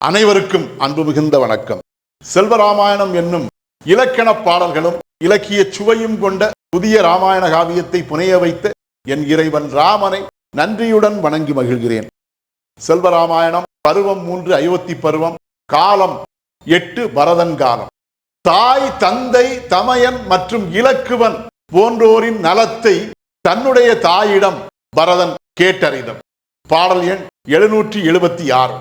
அனைவருக்கும் அன்பு மிகுந்த வணக்கம். செல்வராமாயணம் என்னும் இலக்கண பாடல்களும் இலக்கிய சுவையும் கொண்ட புதிய ராமாயண காவியத்தை புனைய வைத்த என் இறைவன் ராமனை நன்றியுடன் வணங்கி மகிழ்கிறேன். செல்வராமாயணம் பருவம் மூன்று அயோத்தி பருவம் காலம் எட்டு பரதன் காலம். தாய் தந்தை தமையன் மற்றும் இலக்குவன் போன்றோரின் நலத்தை தன்னுடைய தாயிடம் பரதன் கேட்டறிதம் பாடல் எண் எழுநூற்றி எழுபத்தி ஆறு.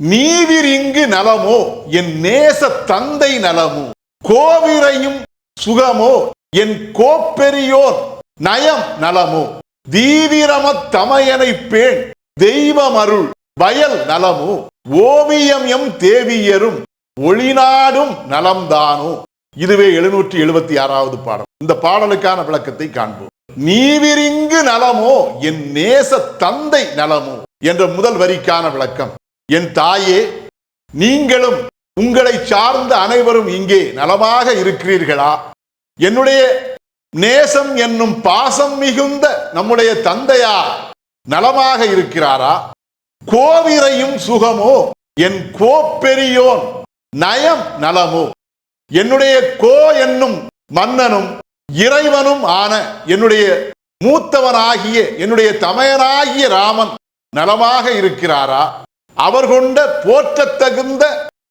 நீவிரிங்கு நலமோ? என் நேச தந்தை நலமோ? கோவிரையும் சுகமோ? என் கோப்பெரியோர் நயம் நலமோ? தீவிரம தமையனை பேண் தெய்வமருள் வயல் நலமோ? ஓவியம் எம் தேவியரும் ஒளிநாடும் நலம்தானோ? இதுவே எழுநூற்றி எழுபத்தி ஆறாவது பாடல். இந்த பாடலுக்கான விளக்கத்தை காண்போம். நீவிரிங்கு நலமோ? என் நேச தந்தை நலமோ? என்ற முதல் வரிக்கான விளக்கம். என் தாயே நீங்களும் உங்களை சார்ந்த அனைவரும் இங்கே நலமாக இருக்கிறீர்களா? என்னுடைய நேசம் என்னும் பாசம் மிகுந்த நம்முடைய தந்தையார் நலமாக இருக்கிறாரா? கோவிரையும் சுகமோ? என் கோப்பெரியோன் நயம் நலமோ? என்னுடைய கோ என்னும் மன்னனும் இறைவனும் ஆன என்னுடைய மூத்தவனாகிய என்னுடைய தமையனாகிய ராமன் நலமாக இருக்கிறாரா? அவர் கொண்ட போற்றத்தகுந்த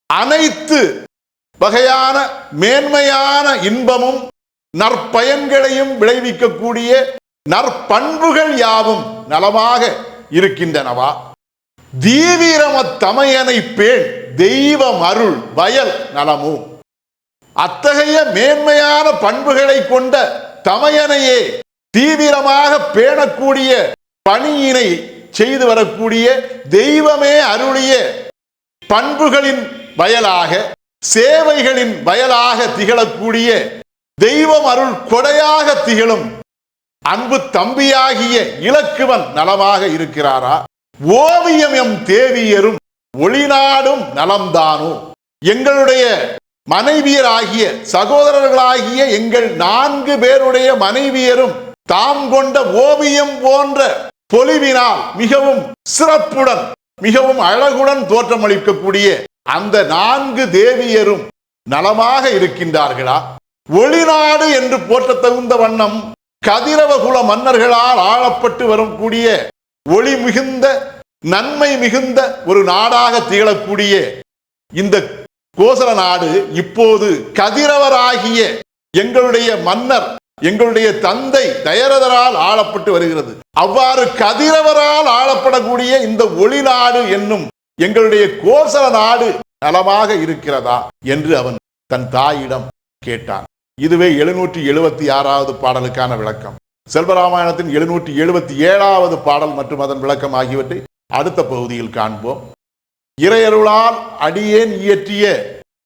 அனைத்து வகையான மேன்மையான இன்பமும் நற்பயன்களையும் விளைவிக்கக்கூடிய நற்பண்புகள் யாவும் நலமாக இருக்கின்றனவா? தீவிரம தமையனை பேண் தெய்வம் அருள் வயல் நலமோ? அத்தகைய மேன்மையான பண்புகளை கொண்ட தமையனையே தீவிரமாக பேணக்கூடிய பணியினை செய்து வரக்கூடிய தெய்வமே அருளிய பண்புகளின் வயலாக சேவைகளின் வயலாக திகழக்கூடிய தெய்வம் அருள் கொடையாக திகழும் அன்பு தம்பியாகிய இலக்குவன் நலமாக இருக்கிறாரா? ஓவியம் எம் தேவியரும் ஒளிநாடும் நலம்தானோ? எங்களுடைய மனைவியராகிய சகோதரர்களாகிய எங்கள் நான்கு பேருடைய மனைவியரும் தாம் கொண்ட ஓவியம் போன்ற பொலிவினால் மிகவும் சிறப்புடன் மிகவும் அழகுடன் தோற்றமளிக்கக்கூடிய அந்த நான்கு தேவியரும் நலமாக இருக்கின்றார்களா? ஒளிநாடு என்று போற்ற தகுந்த வண்ணம் கதிரவகுல மன்னர்களால் ஆளப்பட்டு வரக்கூடிய ஒளி மிகுந்த நன்மை மிகுந்த ஒரு நாடாக திகழக்கூடிய இந்த கோசல நாடு இப்போது கதிரவராகிய எங்களுடைய மன்னர் எங்களுடைய தந்தை தயரதரால் ஆளப்பட்டு வருகிறது. அவ்வாறு கதிரவரால் ஆளப்படக்கூடிய இந்த ஒளி நாடு என்னும் எங்களுடைய கோசல நாடு நலமாக இருக்கிறதா என்று அவன் தன் தாயிடம் கேட்டான். இதுவே எழுநூற்றி எழுபத்தி ஆறாவது பாடலுக்கான விளக்கம். செல்வராமாயணத்தின் எழுநூற்றி எழுபத்தி ஏழாவது பாடல் மற்றும் அதன் விளக்கம் ஆகியவற்றை அடுத்த பகுதியில் காண்போம். இறையருளால் அடியேன் இயற்றிய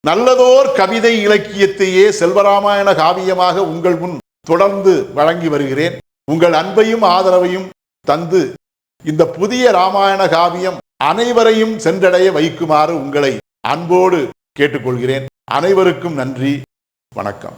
நல்லதோர் கவிதை இலக்கியத்தையே செல்வராமாயண காவியமாக உங்கள் முன் தொடர்ந்து வழங்கி வருகிறேன். உங்கள் அன்பையும் ஆதரவையும் தந்து இந்த புதிய ராமாயண காவியம் அனைவரையும் சென்றடைய வைக்குமாறு உங்களை அன்போடு கேட்டுக்கொள்கிறேன். அனைவருக்கும் நன்றி. வணக்கம்.